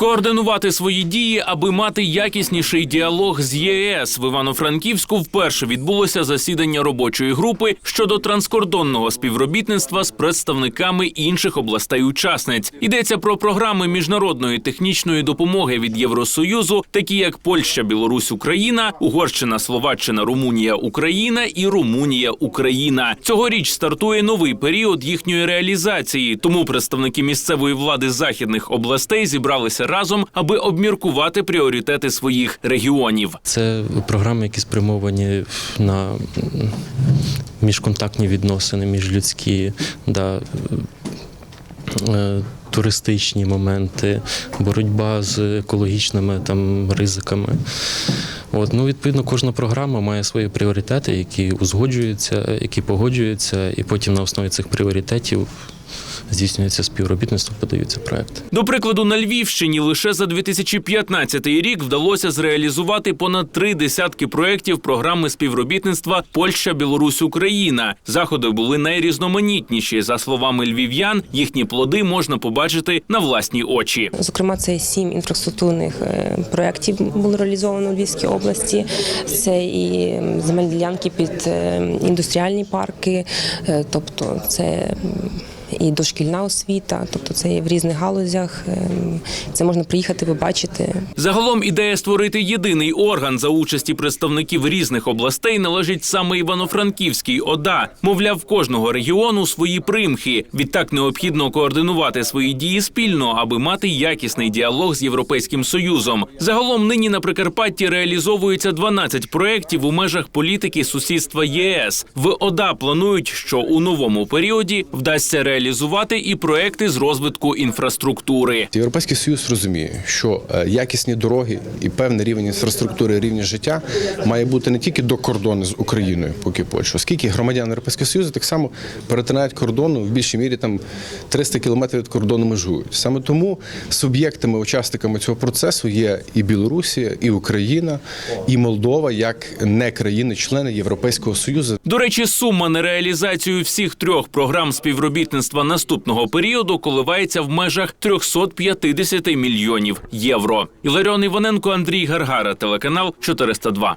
Координувати свої дії, аби мати якісніший діалог з ЄС в Івано-Франківську вперше відбулося засідання робочої групи щодо транскордонного співробітництва з представниками інших областей-учасниць. Йдеться про програми міжнародної технічної допомоги від Євросоюзу, такі як Польща, Білорусь, Україна, Угорщина, Словаччина, Румунія, Україна і Румунія, Україна. Цьогоріч стартує новий період їхньої реалізації. Тому представники місцевої влади західних областей зібралися разом, аби обміркувати пріоритети своїх регіонів. Це програми, які спрямовані на міжконтактні відносини, міжлюдські, да, е, туристичні моменти, боротьба з екологічними там, ризиками. От, ну, відповідно, кожна програма має свої пріоритети, які узгоджуються, які погоджуються, і потім на основі цих пріоритетів здійснюється співробітництво, подаються проекти. До прикладу, на Львівщині лише за 2015 рік вдалося зреалізувати понад три десятки проєктів програми співробітництва Польща, Білорусь, Україна. Заходи були найрізноманітніші. За словами львів'ян, їхні плоди можна побачити на власні очі. Зокрема, це сім інфраструктурних е, проєктів було реалізовано у Львівській області. Це і земельні ділянки під е, індустріальні парки, е, тобто це. І дошкільна освіта, тобто це є в різних галузях. ем, Це можна приїхати, побачити. Загалом ідея створити єдиний орган за участі представників різних областей належить саме Івано-Франківській ОДА. Мовляв, кожного регіону свої примхи. Відтак необхідно координувати свої дії спільно, аби мати якісний діалог з Європейським Союзом. Загалом нині на Прикарпатті реалізовується 12 проєктів у межах політики сусідства ЄС. В ОДА планують, що у новому періоді вдасться реалізувати і проекти з розвитку інфраструктури. Європейський Союз розуміє, що е, якісні дороги і певний рівень інфраструктури, рівня життя має бути не тільки до кордону з Україною, поки Польща, оскільки громадяни Європейського Союзу так само перетинають кордону в більшій мірі там 300 кілометрів від кордону межують. Саме тому суб'єктами, учасниками цього процесу є і Білорусія, і Україна, і Молдова як не країни-члени Європейського Союзу. До речі, сума на реалізацію всіх трьох програм співробітництва наступного періоду коливається в межах 350 мільйонів євро. Іларіон Іваненко, Андрій Гаргара, телеканал 402.